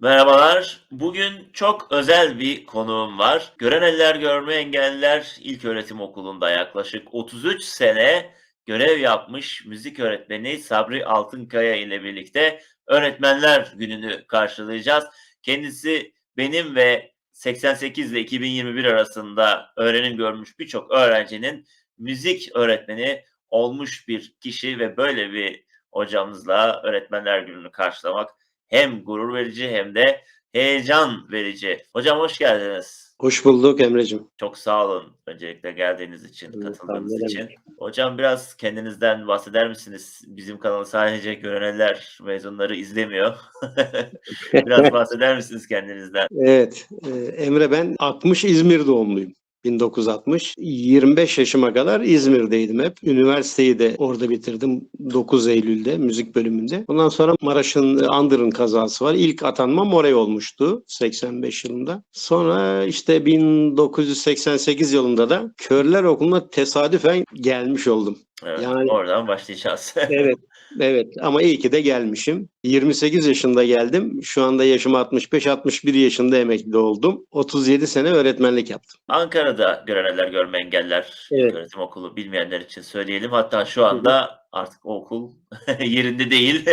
Merhabalar. Bugün çok özel bir konuğum var. Gören Eller Görme Engelliler İlköğretim Okulu'nda yaklaşık 33 sene görev yapmış müzik öğretmeni Sabri Altınkaya ile birlikte Öğretmenler Günü'nü karşılayacağız. Kendisi benim ve 88 ile 2021 arasında öğrenim görmüş birçok öğrencinin müzik öğretmeni olmuş bir kişi ve böyle bir hocamızla Öğretmenler Günü'nü karşılamak hem gurur verici hem de heyecan verici. Hocam hoş geldiniz. Hoş bulduk Emre'cim. Çok sağ olun öncelikle geldiğiniz için, Evet, katıldığınız için. demek. Hocam biraz kendinizden bahseder misiniz? Bizim kanalı sadece göreneller mezunları izlemiyor. biraz bahseder misiniz kendinizden? Evet, e, Emre ben 60 İzmir doğumluyum. 1960. 25 yaşıma kadar İzmir'deydim hep. Üniversiteyi de orada bitirdim 9 Eylül'de müzik bölümünde. Ondan sonra Maraş'ın e, Andır'ın kazası var. İlk atanmam oraya olmuştu 85 yılında. Sonra işte 1988 yılında da Körler Okulu'na tesadüfen gelmiş oldum. Evet, Yani- oradan başlayacağız. Evet, evet ama iyi ki de gelmişim. 28 yaşında geldim. Şu anda yaşım 65-61 yaşında emekli oldum. 37 sene öğretmenlik yaptım. Ankara'da Göreneller Görme Engeller Evet. Öğretim Okulu bilmeyenler için söyleyelim. Hatta şu anda artık okul yerinde değil.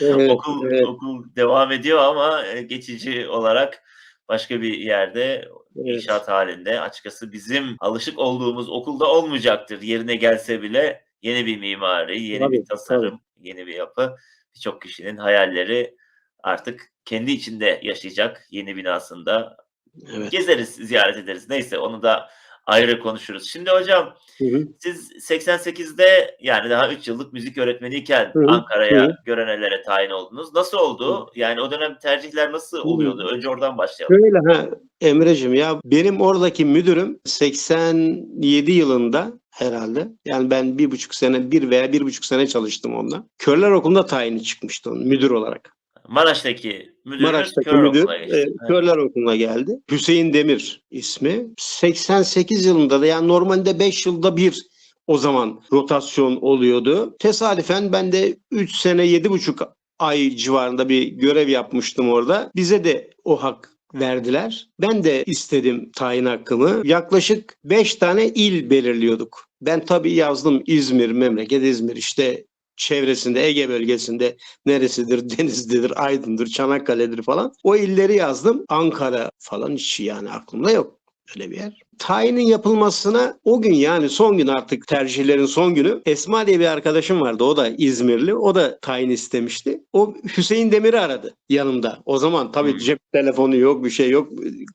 Evet, okul evet. okul devam ediyor ama e, geçici olarak başka bir yerde Evet. inşaat halinde. Açıkçası bizim alışık olduğumuz okulda olmayacaktır. Yerine gelse bile yeni bir mimari, yeni Tabii, bir tasarım, yeni bir yapı. Birçok kişinin hayalleri artık kendi içinde yaşayacak yeni binasında. Evet. Gezeriz, ziyaret ederiz. Neyse onu da ayrı konuşuruz. Şimdi hocam Hı hı. siz 88'de yani daha 3 yıllık müzik öğretmeniyken Hı hı, Ankara'ya hı. görenelere tayin oldunuz. Nasıl oldu? Yani o dönem tercihler nasıl oluyordu? Önce oradan başlayalım. Şöyle ha Emre'cim ya benim oradaki müdürüm 87 yılında herhalde. Yani ben bir buçuk sene, bir veya bir buçuk sene çalıştım onunla. Körler Okulu'nda tayini çıkmıştı onun müdür olarak. Maraş'taki müdürünüz Maraş'taki kör müdür okuluna geçti. e, Evet. Körler Okulu'na geldi. Hüseyin Demir ismi. 88 yılında da yani normalde 5 yılda bir o zaman rotasyon oluyordu. Tesadüfen ben de 3 sene 7,5 ay civarında bir görev yapmıştım orada. Bize de o hak verdiler. Ben de istedim tayin hakkımı. Yaklaşık 5 tane il belirliyorduk. Ben tabii yazdım İzmir, memleket İzmir işte çevresinde Ege bölgesinde neresidir, Denizli'dir, Aydın'dır, Çanakkale'dir falan. O illeri yazdım. Ankara falan hiç yani aklımda yok öyle bir yer. Tayinin yapılmasına o gün yani son gün artık tercihlerin son günü Esma diye bir arkadaşım vardı. O da İzmirli. O da tayin istemişti. O Hüseyin Demir'i aradı yanımda. O zaman tabii Hmm. cep telefonu yok bir şey yok.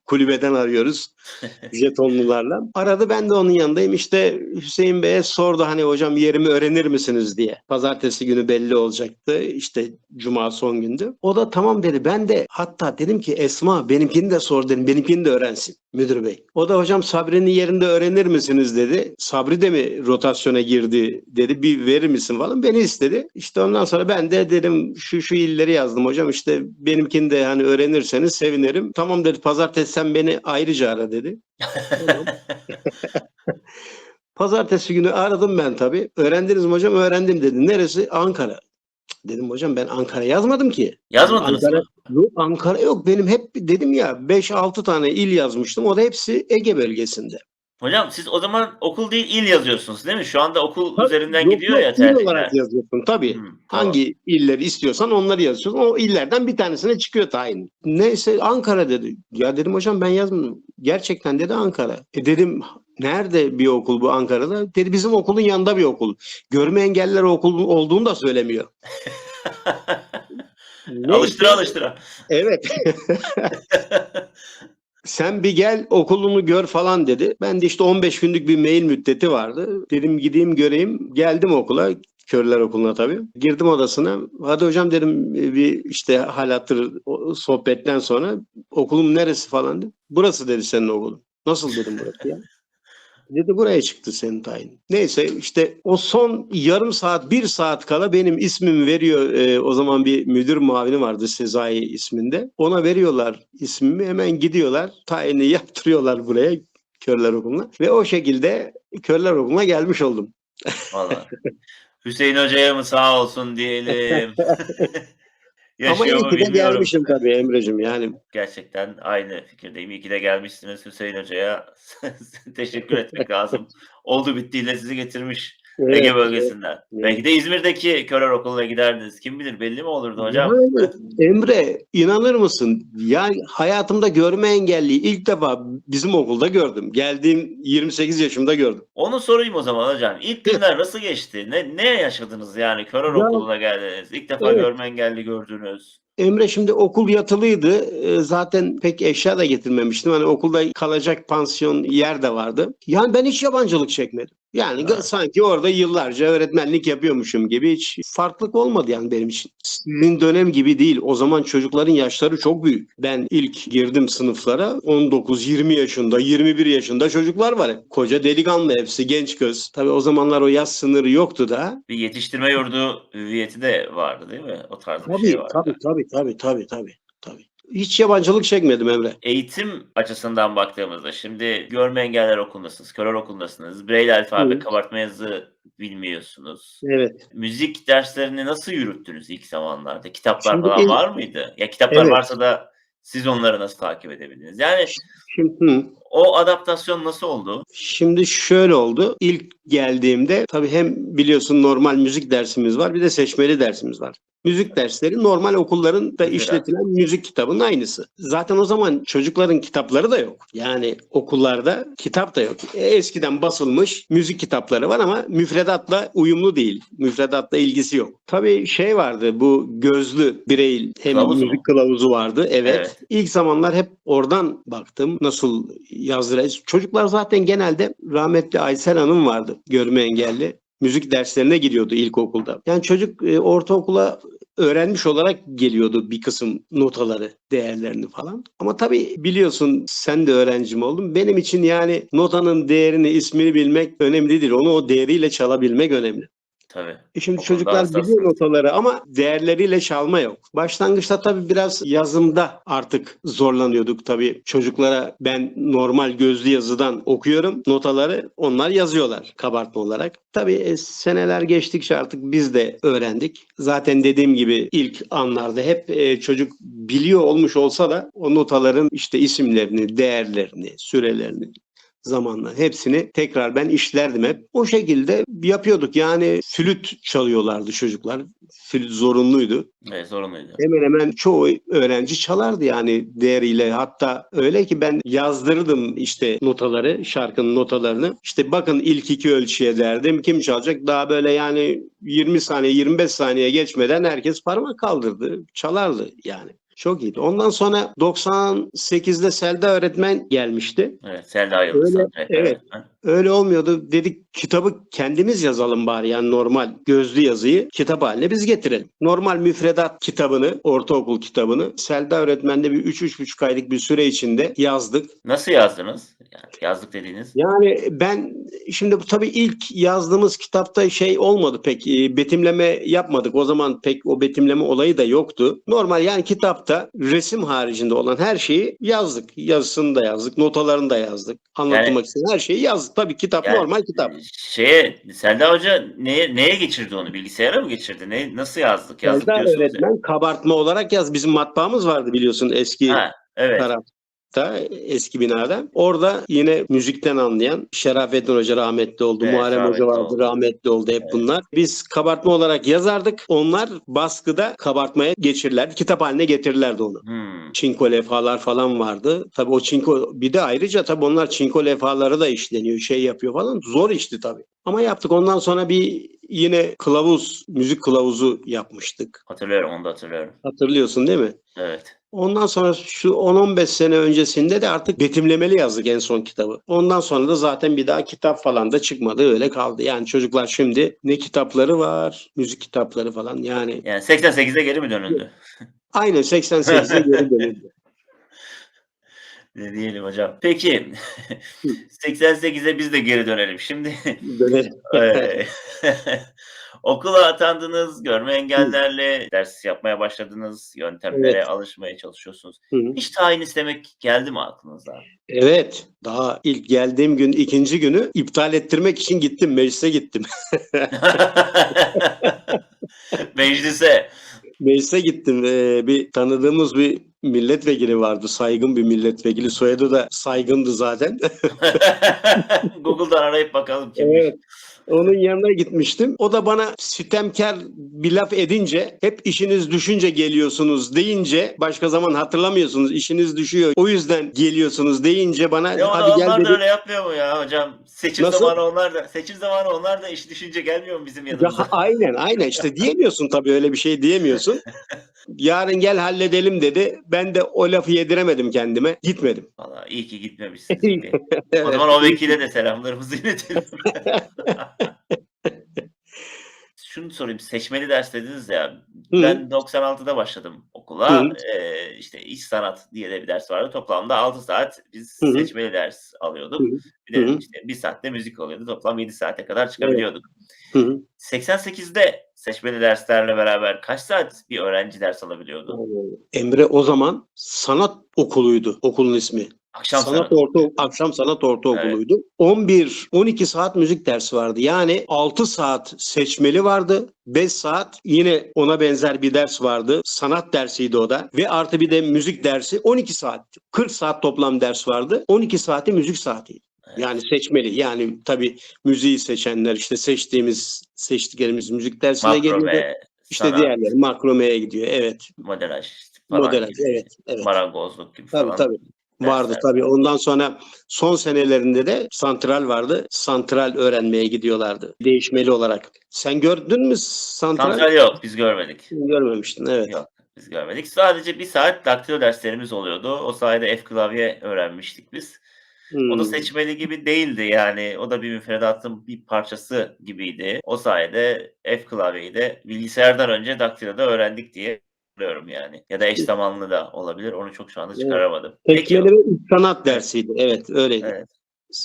Kulübeden arıyoruz jetonlularla. Aradı ben de onun yanındayım. İşte Hüseyin Bey'e sordu hani hocam yerimi öğrenir misiniz diye. Pazartesi günü belli olacaktı. İşte cuma son gündü. O da tamam dedi. Ben de hatta dedim ki Esma benimkini de sor dedim. Benimkini de öğrensin müdür bey. O da hocam Sabri'nin yerinde öğrenir misiniz dedi. Sabri de mi rotasyona girdi dedi. Bir verir misin falan. Beni istedi. İşte ondan sonra ben de dedim şu şu illeri yazdım hocam. İşte benimkini de hani öğrenirseniz sevinirim. Tamam dedi pazartesi sen beni ayrıca ara dedi. Pazartesi günü aradım ben tabii. Öğrendiniz mi hocam? Öğrendim dedi. Neresi? Ankara. Dedim hocam ben Ankara yazmadım ki. Yazmadınız Ankara, mı? yok, Ankara yok. Benim hep dedim ya 5-6 tane il yazmıştım. O da hepsi Ege bölgesinde. Hocam siz o zaman okul değil il yazıyorsunuz değil mi? Şu anda okul Tabii, üzerinden yok, gidiyor yok, ya il tercihler. olarak yazıyorsun tabii. Hmm, tamam. Hangi illeri istiyorsan onları yazıyorsun. O illerden bir tanesine çıkıyor tayin. Neyse Ankara dedi. Ya dedim hocam ben yazmadım. Gerçekten dedi Ankara. E dedim nerede bir okul bu Ankara'da? Dedi bizim okulun yanında bir okul. Görme engelliler okulu olduğunu da söylemiyor. Neyse, alıştıra alıştıra. Evet. Sen bir gel okulunu gör falan dedi. Ben de işte 15 günlük bir mail müddeti vardı. Dedim gideyim göreyim. Geldim okula. Körler okuluna tabii. Girdim odasına. Hadi hocam dedim bir işte hal hatır sohbetten sonra okulum neresi falan dedi. Burası dedi senin okulun. Nasıl dedim burası ya? Dedi buraya çıktı senin tayin. Neyse işte o son yarım saat bir saat kala benim ismimi veriyor. Ee, o zaman bir müdür muavini vardı Sezai isminde. Ona veriyorlar ismimi hemen gidiyorlar. Tayini yaptırıyorlar buraya Körler Okulu'na. Ve o şekilde Körler Okulu'na gelmiş oldum. Vallahi. Hüseyin Hoca'ya mı sağ olsun diyelim. yaşıyor iyi ki de gelmişim tabii Emre'cim yani. Gerçekten aynı fikirdeyim. İyi ki de gelmişsiniz Hüseyin Hoca'ya. teşekkür etmek lazım. Oldu bittiyle sizi getirmiş Evet, Ege bölgesinden. evet. Belki de İzmir'deki Körer Okulu'na giderdiniz. Kim bilir belli mi olurdu hocam? Emre inanır mısın? Yani hayatımda görme engelliyi ilk defa bizim okulda gördüm. Geldiğim 28 yaşımda gördüm. Onu sorayım o zaman hocam. İlk günler nasıl geçti? Ne, ne yaşadınız yani Körer Ya- Okulu'na geldiniz? İlk defa Evet. görme engelli gördünüz. Emre şimdi okul yatılıydı. Ee, Zaten pek eşya da getirmemiştim. Hani okulda kalacak pansiyon yer de vardı. Yani ben hiç yabancılık çekmedim. Yani Ha. sanki orada yıllarca öğretmenlik yapıyormuşum gibi hiç farklılık olmadı yani benim için. Sizin dönem gibi değil. O zaman çocukların yaşları çok büyük. Ben ilk girdim sınıflara 19-20 yaşında, 21 yaşında çocuklar var. Koca delikanlı hepsi genç kız. Tabii o zamanlar o yaş sınırı yoktu da. Bir yetiştirme yurdu hüviyeti de vardı değil mi? O tarz bir Tabii, şey vardı. tabii, tabii, tabii, tabii, tabii, tabii. Hiç yabancılık çekmedim Emre. Eğitim açısından baktığımızda şimdi görme engeller okulundasınız, Körer okulundasınız. Braille alfabe, Hı. kabartma yazı bilmiyorsunuz. Evet. Müzik derslerini nasıl yürüttünüz ilk zamanlarda? Kitaplar Şimdi falan ilk- var mıydı? Ya kitaplar Evet. varsa da siz onları nasıl takip edebildiniz? Yani Şimdi. O adaptasyon nasıl oldu? Şimdi şöyle oldu. İlk geldiğimde tabii hem biliyorsun normal müzik dersimiz var bir de seçmeli dersimiz var. Müzik dersleri normal okulların da işletilen müzik kitabının aynısı. Zaten o zaman çocukların kitapları da yok. Yani okullarda kitap da yok. E, Eskiden basılmış müzik kitapları var ama müfredatla uyumlu değil. Müfredatla ilgisi yok. Tabii şey vardı bu gözlü birey hem Kılavuz mu? müzik kılavuzu vardı. Evet. Evet. İlk zamanlar hep oradan baktım. Nasıl yazdıracağız? Çocuklar zaten genelde rahmetli Aysel Hanım vardı. Görme engelli. Müzik derslerine gidiyordu ilkokulda. Yani çocuk e, ortaokula öğrenmiş olarak geliyordu bir kısım notaları, değerlerini falan. Ama tabii biliyorsun sen de öğrencim oldun. Benim için yani notanın değerini, ismini bilmek önemli değil. Onu o değeriyle çalabilmek önemli. Tabii. E şimdi O çocuklar biliyor notaları ama değerleriyle çalma yok. Başlangıçta tabii biraz yazımda artık zorlanıyorduk tabii. Çocuklara ben normal gözlü yazıdan okuyorum notaları onlar yazıyorlar kabartma olarak. Tabii e, seneler geçtikçe artık biz de öğrendik. Zaten dediğim gibi ilk anlarda hep e, çocuk biliyor olmuş olsa da o notaların işte isimlerini, değerlerini, sürelerini zamanla hepsini tekrar ben işlerdim hep. O şekilde yapıyorduk. Yani flüt çalıyorlardı çocuklar. Flüt zorunluydu. Evet, zorunluydu. Hemen hemen çoğu öğrenci çalardı yani değeriyle. Hatta öyle ki ben yazdırdım işte notaları, şarkının notalarını. İşte bakın ilk iki ölçüye derdim. Kim çalacak? Daha böyle yani 20 saniye, 25 saniye geçmeden herkes parmak kaldırdı. Çalardı yani. Çok iyiydi. Ondan sonra 98'de Selda öğretmen gelmişti. Evet, Selda Yıldız. Öyle, Evet, evet. Öyle olmuyordu. Dedik kitabı kendimiz yazalım bari. Yani normal gözlü yazıyı kitap haline biz getirelim. Normal müfredat kitabını, ortaokul kitabını Selda öğretmenle bir 3-3,5 aylık bir süre içinde yazdık. Nasıl yazdınız? Yani yazdık dediğiniz. Yani ben şimdi bu tabii ilk yazdığımız kitapta şey olmadı pek e, betimleme yapmadık. O zaman pek o betimleme olayı da yoktu. Normal yani kitapta resim haricinde olan her şeyi yazdık. Yazısını da yazdık, notalarını da yazdık. Anlatılmak Yani- istediğim her şeyi yazdık. Tabii kitap Yani- normal kitap. Şeye, Selda Hoca neye, neye geçirdi onu? Bilgisayara mı geçirdi? Ne, nasıl yazdık? Yazdık Selda öğretmen kabartma olarak yaz. Bizim matbaamız vardı biliyorsun eski Ha, evet. Tarafta, eski binada. Orada yine müzikten anlayan Şerafettin Hoca rahmetli oldu. Evet, Muharrem rahmetli Hoca vardı oldu. rahmetli oldu hep Evet. bunlar. Biz kabartma olarak yazardık. Onlar baskıda kabartmaya geçirirlerdi. Kitap haline getirirlerdi onu. Hmm. Çinko levhalar falan vardı. Tabii o çinko bir de ayrıca tabii onlar çinko levhaları da işleniyor, şey yapıyor falan. Zor işti tabii. Ama yaptık. Ondan sonra bir yine kılavuz, müzik kılavuzu yapmıştık. Hatırlıyorum, onu da hatırlıyorum. Hatırlıyorsun değil mi? Evet. Ondan sonra şu 10-15 sene öncesinde de artık betimlemeli yazdık en son kitabı. Ondan sonra da zaten bir daha kitap falan da çıkmadı öyle kaldı. Yani çocuklar şimdi ne kitapları var, müzik kitapları falan yani. Yani 88'e geri mi dönüldü? Aynen 88'e geri dönüldü. Ne diyelim hocam. Peki 88'e biz de geri dönelim. Şimdi Dönelim. okula atandınız, görme engellerle ders yapmaya başladınız, yöntemlere Evet. alışmaya çalışıyorsunuz. Hı hı. Hiç tayin istemek geldi mi aklınıza? Evet. Daha ilk geldiğim gün ikinci günü iptal ettirmek için gittim. Meclise gittim. Meclise. Meclise gittim. Ee, bir tanıdığımız bir milletvekili vardı. Saygın bir milletvekili. Soyadı da saygındı zaten. Google'dan arayıp bakalım kimmiş. Evet. Onun yanına gitmiştim. O da bana sitemkar bir laf edince hep işiniz düşünce geliyorsunuz deyince başka zaman hatırlamıyorsunuz. işiniz düşüyor. O yüzden geliyorsunuz deyince bana Ya hadi gel onlar dedi. da öyle yapmıyor mu ya hocam? Seçim Nasıl? zamanı onlar da seçim zamanı onlar da iş düşünce gelmiyor mu bizim Ya, yanımıza? aynen aynen işte diyemiyorsun tabii öyle bir şey diyemiyorsun. Yarın gel halledelim dedi. Ben de o lafı yediremedim kendime. Gitmedim. Valla iyi ki gitmemişsiniz. o zaman o vekile de selamlarımızı iletelim. Şunu sorayım. Seçmeli ders dediniz ya. Hı. Ben 96'da başladım okula. Hı. Ee, işte iş sanat diye de bir ders vardı. Toplamda 6 saat biz Hı seçmeli ders alıyorduk. Hı. Bir de Hı işte bir saatte müzik oluyordu. Toplam 7 saate kadar çıkabiliyorduk. Hı hı. 88'de seçmeli derslerle beraber kaç saat bir öğrenci ders alabiliyordu? Emre o zaman sanat okuluydu okulun ismi. Akşam sanat sanatı. orta akşam sanat ortaokuluydu. 11 12 saat müzik dersi vardı. Yani 6 saat seçmeli vardı. 5 saat yine ona benzer bir ders vardı. Sanat dersiydi o da. Ve artı bir de müzik dersi 12 saat. 40 saat toplam ders vardı. 12 saati müzik saatiydi. Evet. Yani seçmeli. Yani tabii müziği seçenler işte seçtiğimiz seçtiklerimiz müzik dersine geliyordu. Makrome, İşte sanat, diğerleri makromeye gidiyor. Evet. Modelaj. gibi. Evet. Evet. Marangozluk gibi Tabii falan. tabii. Vardı dersler. tabii. Ondan sonra son senelerinde de santral vardı. Santral öğrenmeye gidiyorlardı. Değişmeli olarak. Sen gördün mü santral? Santral yok biz görmedik. Görmemiştin evet. Yok biz görmedik. Sadece bir saat daktilo derslerimiz oluyordu. O sayede F klavye öğrenmiştik biz. O da Hmm. seçmeli gibi değildi yani. O da bir müfredatın bir parçası gibiydi. O sayede F klavyeyi de bilgisayardan önce daktiloda öğrendik diye biliyorum yani. Ya da eş zamanlı da olabilir. Onu çok şu anda Evet. çıkaramadım. Peki Seçmeli ve iç sanat dersiydi. Evet öyleydi. Evet.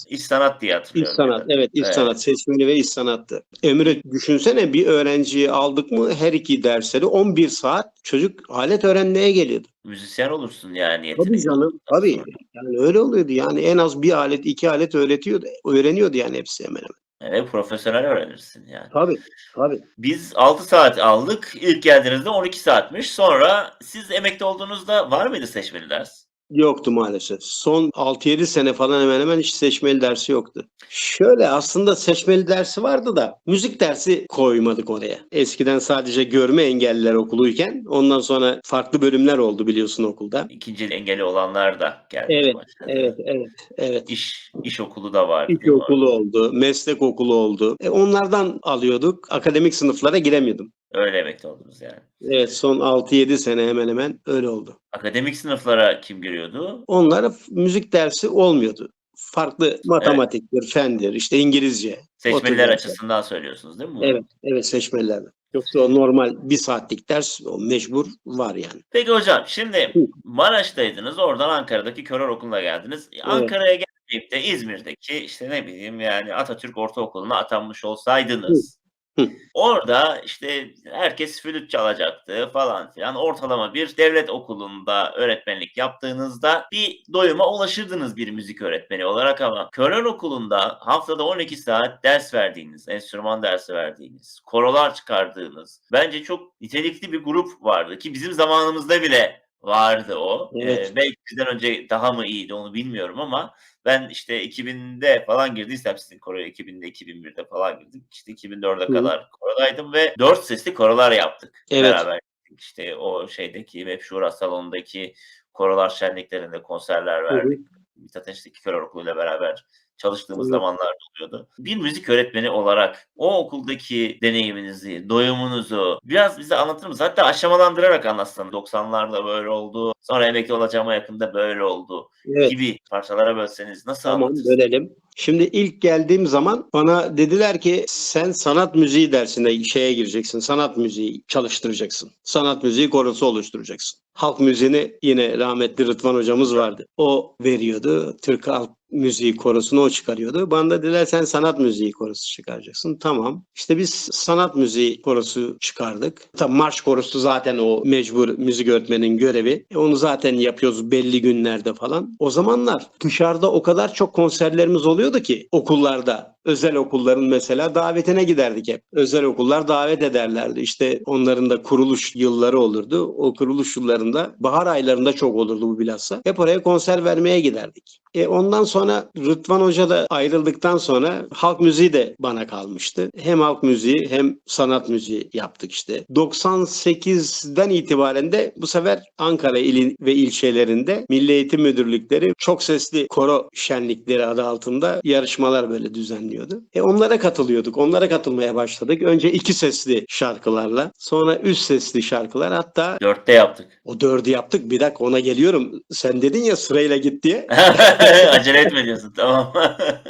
iç sanat diye hatırlıyorum. sanat. ya da. Evet iç Evet. sanat. Seçmeli ve iç sanattı. Emre düşünsene bir öğrenciyi aldık mı her iki dersleri 11 saat çocuk alet öğrenmeye geliyordu. Müzisyen olursun yani. Tabii canım. Tabii. Yani öyle oluyordu. Yani en az bir alet, iki alet öğretiyordu. Öğreniyordu yani hepsi hemen hemen. Evet profesyonel öğrenirsin yani. Tabii. Tabii. Biz 6 saat aldık. İlk geldiğinizde 12 saatmiş. Sonra siz emekli olduğunuzda var mıydı seçmeli ders? Yoktu maalesef. Son 6-7 sene falan hemen hemen hiç seçmeli dersi yoktu. Şöyle aslında seçmeli dersi vardı da müzik dersi koymadık oraya. Eskiden sadece görme engelliler okuluyken ondan sonra farklı bölümler oldu biliyorsun okulda. İkinci engeli olanlar da geldi. Evet, başladı. Evet, evet, evet. İş, iş okulu da değil mi? okulu oldu, meslek okulu oldu. E, onlardan alıyorduk. Akademik sınıflara giremiyordum. Öyle emekli oldunuz yani. Evet son 6-7 sene hemen hemen öyle oldu. Akademik sınıflara kim giriyordu? Onlara müzik dersi olmuyordu. Farklı matematiktir, fendir, işte İngilizce. Seçmeliler açısından söylüyorsunuz değil mi? bunu? Evet, evet seçmelilerle. Yoksa o normal bir saatlik ders o mecbur var yani. Peki hocam şimdi. Maraş'taydınız. Oradan Ankara'daki Körer Okulu'na geldiniz. Ankara'ya gelmeyip de İzmir'deki işte ne bileyim yani Atatürk Ortaokulu'na atanmış olsaydınız. Hı. Orada işte herkes flüt çalacaktı falan filan. Ortalama bir devlet okulunda öğretmenlik yaptığınızda bir doyuma ulaşırdınız bir müzik öğretmeni olarak ama Körer Okulu'nda haftada 12 saat ders verdiğiniz, enstrüman dersi verdiğiniz, korolar çıkardığınız bence çok nitelikli bir grup vardı ki bizim zamanımızda bile vardı o. Evet. Ee, belki bizden önce daha mı iyiydi onu bilmiyorum ama ben işte 2000'de falan girdiysem sizin koroya 2000'de 2001'de falan girdim. İşte 2004'e Hı. kadar korodaydım ve 4 sesli korolar yaptık Evet. beraber. İşte o şeydeki Mefşura salonundaki korolar şenliklerinde konserler Hı hı. Mithat Enişteki Kör Okulu'yla beraber çalıştığımız Evet. zamanlar oluyordu. Bir müzik öğretmeni olarak o okuldaki deneyiminizi, doyumunuzu biraz bize anlatır mısınız? Hatta aşamalandırarak anlatsanız. 90'larda böyle oldu. Sonra emekli olacağıma yakında böyle oldu. Evet. Gibi parçalara bölseniz nasıl Tamam anlatırsınız? bölelim. Şimdi ilk geldiğim zaman bana dediler ki sen sanat müziği dersinde şeye gireceksin. Sanat müziği çalıştıracaksın. Sanat müziği korosu oluşturacaksın. Halk müziğini yine rahmetli Rıdvan hocamız vardı. O veriyordu. Türk halk müziği korosunu o çıkarıyordu. Bana da dediler sen sanat müziği korosu çıkaracaksın. Tamam. İşte biz sanat müziği korosu çıkardık. Tabii marş korosu zaten o mecbur müzik öğretmenin görevi. E onu zaten yapıyoruz belli günlerde falan. O zamanlar dışarıda o kadar çok konserlerimiz oluyordu ki okullarda. özel okulların mesela davetine giderdik hep. Özel okullar davet ederlerdi. İşte onların da kuruluş yılları olurdu. O kuruluş yıllarında bahar aylarında çok olurdu bu bilhassa. Hep oraya konser vermeye giderdik. E ondan sonra Rıdvan Hoca da ayrıldıktan sonra halk müziği de bana kalmıştı. Hem halk müziği hem sanat müziği yaptık işte. 98'den itibaren de bu sefer Ankara ili ve ilçelerinde Milli Eğitim Müdürlükleri çok sesli koro şenlikleri adı altında yarışmalar böyle düzenliyordu. E onlara katılıyorduk. Onlara katılmaya başladık. Önce iki sesli şarkılarla sonra üç sesli şarkılar hatta Dörtte yaptık. o dördü yaptık. Bir dakika ona geliyorum. Sen dedin ya sırayla git diye. Acele diyorsun tamam.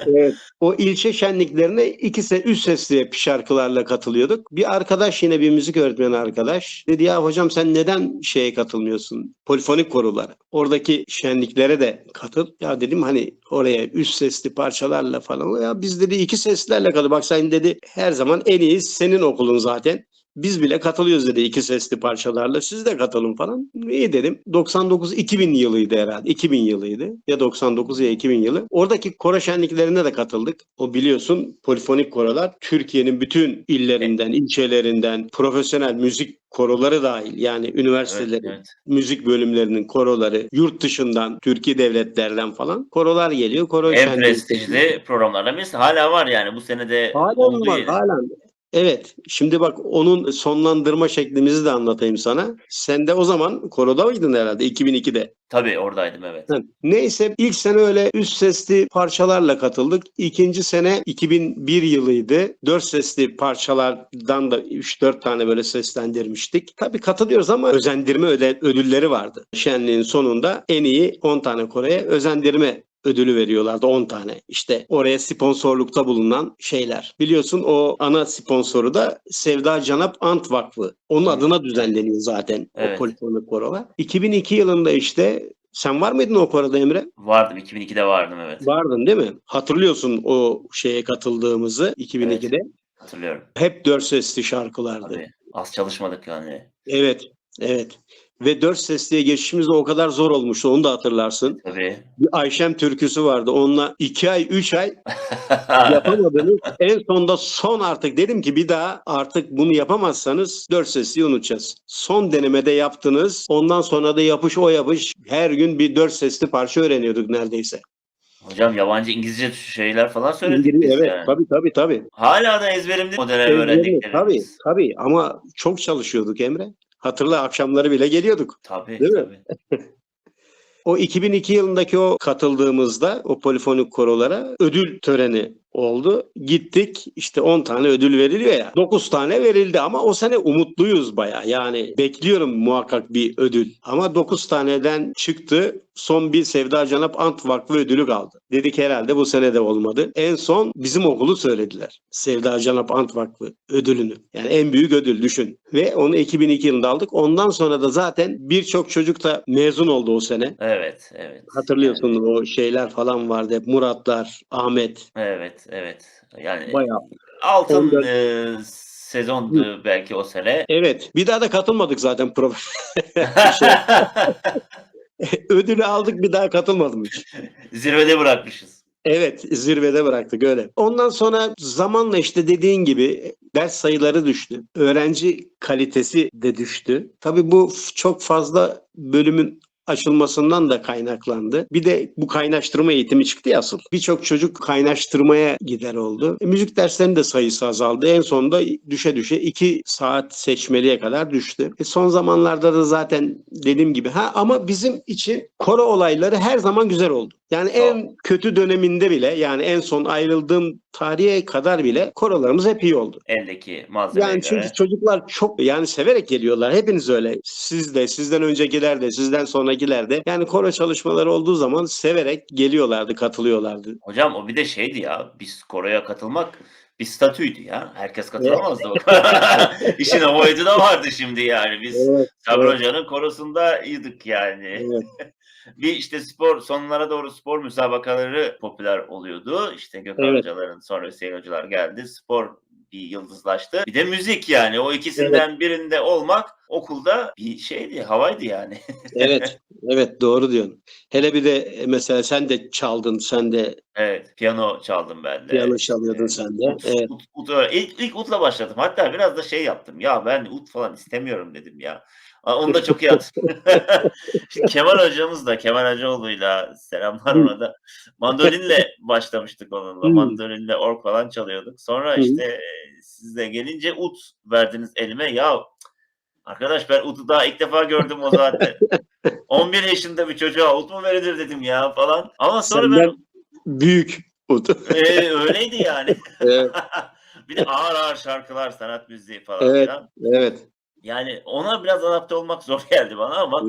Evet. O ilçe şenliklerine iki se üç sesli şarkılarla katılıyorduk. Bir arkadaş yine bir müzik öğretmeni arkadaş dedi ya hocam sen neden şeye katılmıyorsun? Polifonik korulara. Oradaki şenliklere de katıl. Ya dedim hani oraya üç sesli parçalarla falan. Ya biz dedi iki seslerle katıl. Bak sen dedi her zaman en iyi senin okulun zaten. Biz bile katılıyoruz dedi iki sesli parçalarla. Siz de katılın falan. İyi dedim. 99 2000 yılıydı herhalde. 2000 yılıydı. Ya 99 ya 2000 yılı. Oradaki koro şenliklerine de katıldık. O biliyorsun polifonik korolar Türkiye'nin bütün illerinden, ilçelerinden profesyonel müzik koroları dahil yani evet, üniversitelerin evet. müzik bölümlerinin koroları, yurt dışından, Türkiye devletlerden falan korolar geliyor. Koro En prestijli programlardan birisi. Hala var yani bu senede oldu var, yine. Evet. Şimdi bak onun sonlandırma şeklimizi de anlatayım sana. Sen de o zaman koroda mıydın herhalde 2002'de? Tabii oradaydım evet. Ha, Neyse ilk sene öyle üst sesli parçalarla katıldık. İkinci sene 2001 yılıydı. Dört sesli parçalardan da 3-4 tane böyle seslendirmiştik. Tabii katılıyoruz ama özendirme ödülleri vardı. Şenliğin sonunda en iyi 10 tane Kore'ye özendirme ödülü veriyorlardı 10 tane. İşte oraya sponsorlukta bulunan şeyler. Biliyorsun o ana sponsoru da Sevda Canap Ant Vakfı. Onun adına düzenleniyor zaten Evet. o polifonik korolar. 2002 yılında işte sen var mıydın o koroda Emre? Vardım 2002'de vardım evet. Vardın değil mi? Hatırlıyorsun o şeye katıldığımızı 2002'de. Hatırlıyorum. Hep dört sesli şarkılardı. Tabii. Az çalışmadık yani. Evet, evet. Ve dört sesliye geçişimiz de o kadar zor olmuştu. Onu da hatırlarsın. Tabii. Bir Ayşem türküsü vardı. Onunla iki ay, üç ay yapamadınız. en sonunda son artık dedim ki bir daha artık bunu yapamazsanız dört sesliyi unutacağız. Son denemede yaptınız. Ondan sonra da yapış o yapış. Her gün bir dört sesli parça öğreniyorduk neredeyse. Hocam yabancı İngilizce şeyler falan söyledik İngiliz- biz evet, yani. tabii tabii tabii. Hala da ezberimde Ezberli, öğrendiklerimiz. Tabii tabii ama çok çalışıyorduk Emre. Hatırla akşamları bile geliyorduk. Tabii. Değil mi? tabii. O 2002 yılındaki o katıldığımızda o polifonik korolara ödül töreni oldu. Gittik işte 10 tane ödül veriliyor ya. 9 tane verildi ama o sene umutluyuz baya. Yani bekliyorum muhakkak bir ödül. Ama 9 taneden çıktı. Son bir Sevda Canap Ant Vakfı ödülü kaldı. Dedik herhalde bu sene de olmadı. En son bizim okulu söylediler. Sevda Canap Ant Vakfı ödülünü. Yani en büyük ödül düşün. Ve onu 2002 yılında aldık. Ondan sonra da zaten birçok çocuk da mezun oldu o sene. Evet, evet. Hatırlıyorsun o şeyler falan vardı hep Muratlar, Ahmet Evet, evet. Yani bayağı. altın Ondan- e, sezondu belki o sene. Evet bir daha da katılmadık zaten prof. Şey, Ödülü aldık bir daha katılmadım hiç. Zirvede bırakmışız. Evet zirvede bıraktık öyle. Ondan sonra zamanla işte dediğin gibi ders sayıları düştü. Öğrenci kalitesi de düştü. Tabii bu çok fazla bölümün açılmasından da kaynaklandı. Bir de bu kaynaştırma eğitimi çıktı ya asıl. Birçok çocuk kaynaştırmaya gider oldu. E, müzik derslerinin de sayısı azaldı. En sonunda düşe düşe 2 saat seçmeliye kadar düştü. E, son zamanlarda da zaten dediğim gibi ha ama bizim için koro olayları her zaman güzel oldu. Yani en kötü döneminde bile yani en son ayrıldığım tarihe kadar bile korolarımız hep iyi oldu. Eldeki malzemeye Yani göre. çünkü çocuklar çok yani severek geliyorlar. Hepiniz öyle. Siz de, sizden öncekiler de, sizden sonrakiler de. Yani koro çalışmaları olduğu zaman severek geliyorlardı, katılıyorlardı. Hocam o bir de şeydi ya. Biz koroya katılmak bir statüydü ya. Herkes katılamazdı. o. İşin o boyutu da vardı şimdi yani. Biz Evet, Sabri evet. Hoca'nın korosundaydık yani. evet. Bir işte spor sonlara doğru spor müsabakaları popüler oluyordu. İşte Gökhan Evet. Hocaların sonra Hüseyin Hocalar geldi. Spor bir yıldızlaştı. Bir de müzik yani. O ikisinden birinde olmak okulda bir şeydi, havaydı yani. Evet. Evet doğru diyorsun. Hele bir de e, mesela sen de çaldın, sen de Evet, piyano çaldım ben de. piyano çalıyordun sen de. ut, Evet. ut, ut. İlk, ilk utla başladım. Hatta biraz da şey yaptım. Ya ben ut falan istemiyorum dedim ya. Onu da çok iyi. Şimdi Kemal hocamız da Kemal Hacıoğlu'yla selamlar ona da mandolinle başlamıştık onunla. Mandolinle org falan çalıyorduk. Sonra işte e, siz de gelince ut verdiniz elime. Ya arkadaş ben utu daha ilk defa gördüm o zaten. 11 yaşında bir çocuğa ut mu verilir dedim ya falan. Ama sonra ben Senden büyük ut. ee, öyleydi yani. Evet, bir de ağır ağır şarkılar, sanat müziği falan Evet. filan. evet. Yani ona biraz adapte olmak zor geldi bana ama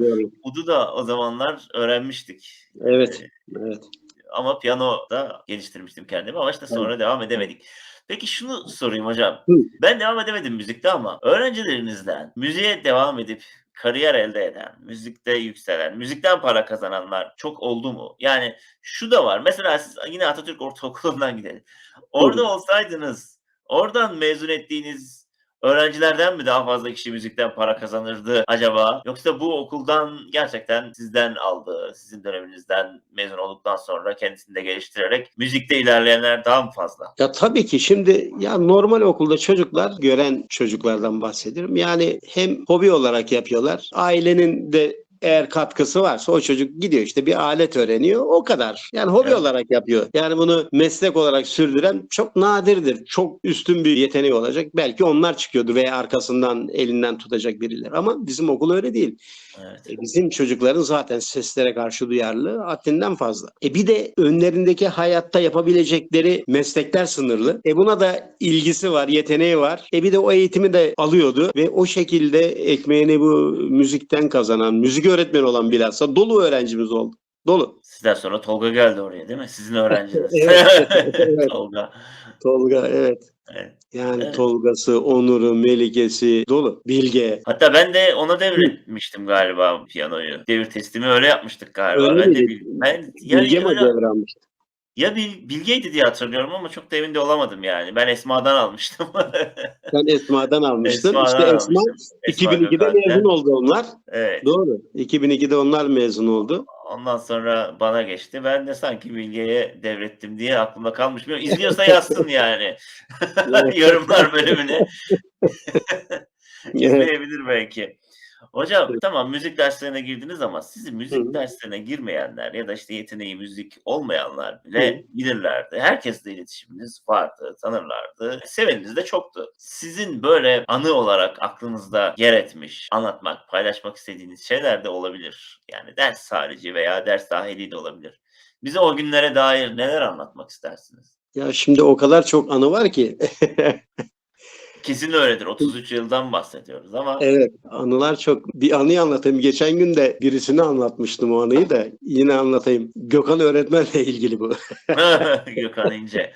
udu da o zamanlar öğrenmiştik. Evet, Ee, evet. ama piyano da geliştirmiştim kendimi ama işte sonra devam edemedik. Peki şunu sorayım hocam. Hı. Ben devam edemedim müzikte ama öğrencilerinizden müziğe devam edip kariyer elde eden, müzikte yükselen, müzikten para kazananlar çok oldu mu? Yani şu da var. Mesela siz yine Atatürk Ortaokulu'ndan gidelim. Orada Hı. olsaydınız oradan mezun ettiğiniz öğrencilerden mi daha fazla kişi müzikten para kazanırdı acaba? Yoksa bu okuldan gerçekten sizden aldığı, sizin döneminizden mezun olduktan sonra kendisini de geliştirerek müzikte ilerleyenler daha mı fazla? Ya tabii ki şimdi ya normal okulda çocuklar gören çocuklardan bahsediyorum. Yani hem hobi olarak yapıyorlar. Ailenin de eğer katkısı varsa o çocuk gidiyor işte bir alet öğreniyor o kadar. Yani hobi Evet. olarak yapıyor. Yani bunu meslek olarak sürdüren çok nadirdir. Çok üstün bir yeteneği olacak. Belki onlar çıkıyordur veya arkasından elinden tutacak birileri. Ama bizim okul öyle değil. Evet. E, Bizim çocukların zaten seslere karşı duyarlılığı haddinden fazla. E bir de önlerindeki hayatta yapabilecekleri meslekler sınırlı. E buna da ilgisi var, yeteneği var. E bir de o eğitimi de alıyordu ve o şekilde ekmeğini bu müzikten kazanan, müzik öğretmeni olan bilhassa dolu öğrencimiz oldu. Dolu. Sizden sonra Tolga geldi oraya değil mi? Sizin öğrenciniz. Evet, evet. Tolga. Tolga evet. Evet. Yani Evet. Tolga'sı, Onur'u, Melikesi dolu. Bilge. Hatta ben de ona devretmiştim galiba piyanoyu. Devir testimi öyle yapmıştık galiba. Öyle ben de bil- ben yani Bilge mi öyle-? Ya bil, Bilge'ydi diye hatırlıyorum ama çok da emin de olamadım yani. Ben Esma'dan almıştım. Sen Esma'dan almıştın. Esma'dan işte Esma almıştım. Esma 2002'de Gökalp'ten. mezun oldu onlar. Evet. Doğru. 2002'de onlar mezun oldu. Ondan sonra bana geçti. Ben de sanki Bilge'ye devrettim diye aklımda kalmış. Bilmiyorum. İzliyorsa yazsın yani. Yorumlar bölümüne. Evet. İzleyebilir belki. Hocam tamam müzik derslerine girdiniz ama sizi müzik Hı. derslerine girmeyenler ya da işte yeteneği müzik olmayanlar bile bilirlerdi. Herkesle iletişiminiz vardı, tanırlardı. Seveniniz de çoktu. Sizin böyle anı olarak aklınızda yer etmiş, anlatmak, paylaşmak istediğiniz şeyler de olabilir. Yani ders harici veya ders dahili de olabilir. Bize o günlere dair neler anlatmak istersiniz? Ya şimdi o kadar çok anı var ki. Kesin öyledir. 33 yıldan bahsediyoruz ama evet anılar çok. Bir anıyı anlatayım. Geçen gün de birisine anlatmıştım o anıyı da. Yine anlatayım. Gökhan öğretmenle ilgili bu. Gökhan İnce.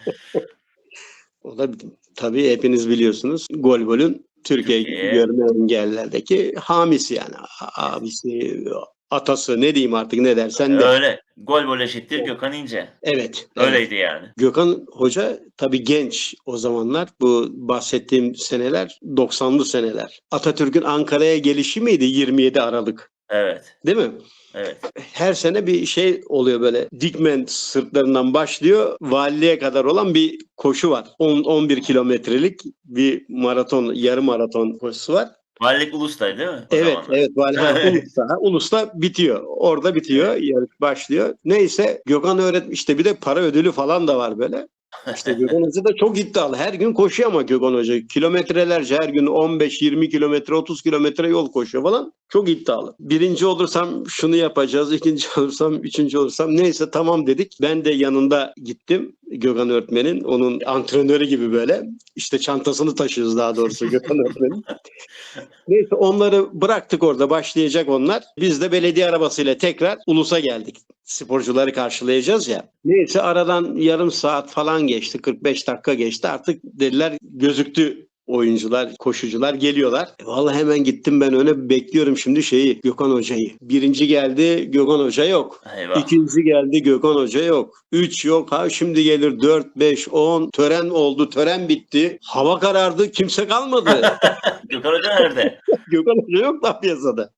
O da tabii hepiniz biliyorsunuz. Golbol'ün Türkiye Türkiye. görme engellerdeki hamisi yani. Abisi, atası ne diyeyim artık ne dersen de. Öyle. Gol gol eşittir Gökhan İnce. Evet. evet. Öyleydi yani. Gökhan Hoca tabii genç o zamanlar. Bu bahsettiğim seneler 90'lı seneler. Atatürk'ün Ankara'ya gelişi miydi 27 Aralık? Evet. Değil mi? Evet. Her sene bir şey oluyor böyle. Dikmen sırtlarından başlıyor. Valiliğe kadar olan bir koşu var. 10 11 kilometrelik bir maraton, yarım maraton koşusu var. Valilik Ulus'taydı değil mi? O Evet, zamanlar? evet. Vali ha, Ulus'ta, Ulus'ta bitiyor. Orada bitiyor. Yarış başlıyor. Neyse Gökhan öğretmen işte bir de para ödülü falan da var böyle. İşte Gökhan Hoca da çok iddialı. Her gün koşuyor ama Gökhan Hoca. Kilometrelerce her gün 15-20 kilometre 30 kilometre yol koşuyor falan. Çok iddialı. Birinci olursam şunu yapacağız. ikinci olursam, üçüncü olursam neyse tamam dedik. Ben de yanında gittim. Gökhan öğretmenin. Onun antrenörü gibi böyle. İşte çantasını taşıyoruz daha doğrusu Gökhan öğretmenin. Neyse onları bıraktık orada başlayacak onlar. Biz de belediye arabasıyla tekrar Ulus'a geldik. Sporcuları karşılayacağız ya. Neyse aradan yarım saat falan geçti. 45 dakika geçti. Artık dediler gözüktü oyuncular, koşucular geliyorlar. E vallahi hemen gittim ben öne bekliyorum şimdi şeyi Gökhan Hoca'yı. Birinci geldi Gökhan Hoca yok. Eyvah. İkinci geldi Gökhan Hoca yok. Üç yok. Ha şimdi gelir dört, beş, on. Tören oldu. Tören bitti. Hava karardı. Kimse kalmadı. Gökhan Hoca nerede? Gökhan Hoca yok da piyasada.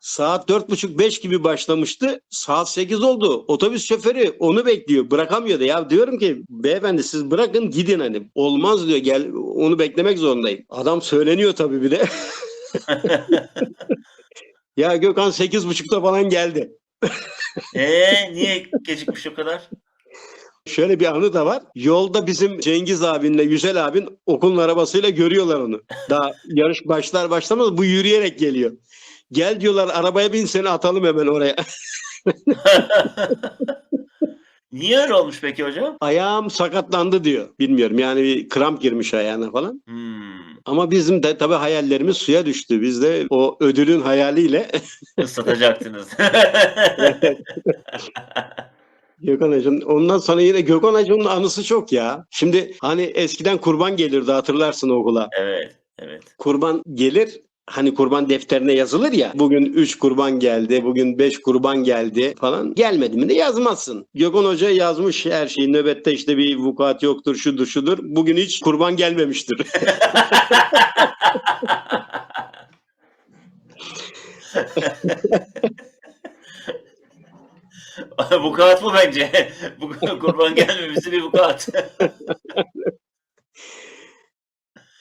Saat dört buçuk beş gibi başlamıştı. Saat 8 oldu. Otobüs şoförü onu bekliyor. Bırakamıyordu. Ya diyorum ki beyefendi siz bırakın gidin hani. Olmaz diyor gel onu beklemek zorundayım. Adam söyleniyor tabii bir de. ya Gökhan sekiz buçukta falan geldi. Ee, niye gecikmiş o kadar? Şöyle bir anı da var. Yolda bizim Cengiz abinle Yücel abin okulun arabasıyla görüyorlar onu. Daha yarış başlar başlamaz bu yürüyerek geliyor. Gel diyorlar arabaya bin seni atalım hemen oraya. Niye öyle olmuş peki hocam? Ayağım sakatlandı diyor. Bilmiyorum yani bir kramp girmiş ayağına falan. Hmm, Ama bizim de tabii hayallerimiz suya düştü. Biz de o ödülün hayaliyle ıslatacaktınız. Gökhan Hacı'nın ondan sonra yine Gökhan Hacı'nın anısı çok ya. Şimdi hani eskiden kurban gelirdi hatırlarsın okula. evet, evet. kurban gelir hani kurban defterine yazılır ya bugün 3 kurban geldi bugün 5 kurban geldi falan gelmedi mi de yazmazsın. Gökhan Hoca yazmış her şeyi nöbette işte bir vukuat yoktur şudur şudur bugün hiç kurban gelmemiştir. vukuat bu bence. Kurban gelmemesi bir vukuat.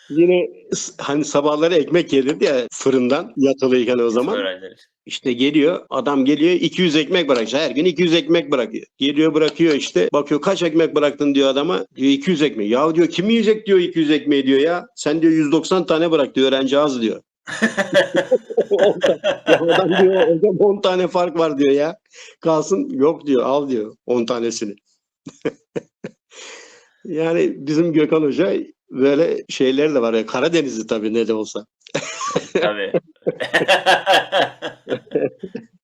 Yine hani sabahları ekmek gelirdi ya fırından yatılıyken o zaman. Öğrenciler. İşte geliyor adam geliyor 200 ekmek bırakacak. Her gün 200 ekmek bırakıyor. Geliyor bırakıyor işte. Bakıyor kaç ekmek bıraktın diyor adama. Diyor 200 ekmek. Ya diyor kim yiyecek diyor 200 ekmeği diyor ya. Sen diyor 190 tane bırak diyor öğrenci az diyor. ya adam diyor hocam 10 tane fark var diyor ya. Kalsın yok diyor al diyor 10 tanesini. yani bizim Gökhan Hoca böyle şeyler de var. ya Karadenizli tabii ne de olsa. Tabii.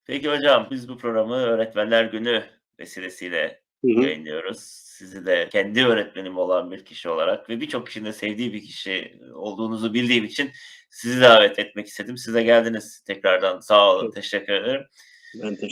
Peki hocam biz bu programı Öğretmenler Günü vesilesiyle Hı hı. yayınlıyoruz. Sizi de kendi öğretmenim olan bir kişi olarak ve birçok kişinin de sevdiği bir kişi olduğunuzu bildiğim için sizi davet etmek istedim. Siz de geldiniz tekrardan. Sağ olun. Çok Teşekkür ederim.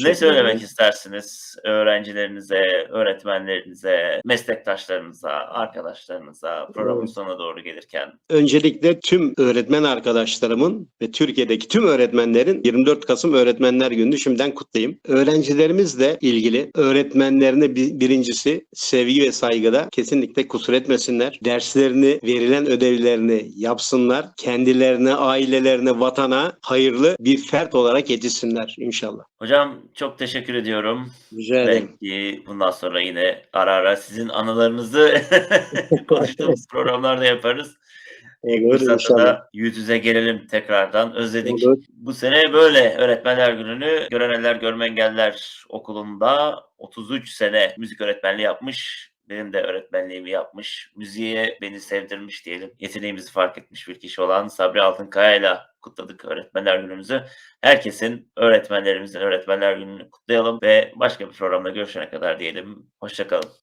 Ne söylemek ederim. istersiniz öğrencilerinize, öğretmenlerinize, meslektaşlarınıza, arkadaşlarınıza programın Evet. sonuna doğru gelirken? Öncelikle tüm öğretmen arkadaşlarımın ve Türkiye'deki tüm öğretmenlerin 24 Kasım Öğretmenler Günü'nü şimdiden kutlayayım. Öğrencilerimizle ilgili öğretmenlerine bi- birincisi sevgi ve saygıda kesinlikle kusur etmesinler. Derslerini, verilen ödevlerini yapsınlar. Kendilerine, ailelerine, vatana hayırlı bir fert olarak yetişsinler inşallah. Hocam çok teşekkür ediyorum. Rica ederim. Belki bundan sonra yine ara ara sizin anılarınızı konuştuğumuz programlarda yaparız. Olur Fırsatta da yüz yüze gelelim tekrardan. Özledik. Olur. Bu sene böyle Öğretmenler Günü'nü Gören Eller Görme Engeller Okulu'nda 33 sene müzik öğretmenliği yapmış. Benim de öğretmenliğimi yapmış. Müziğe beni sevdirmiş diyelim. Yeteneğimizi fark etmiş bir kişi olan Sabri Altınkaya ile kutladık Öğretmenler Günümüzü. Herkesin, öğretmenlerimizin Öğretmenler Günü'nü kutlayalım ve başka bir programda görüşene kadar diyelim. Hoşçakalın.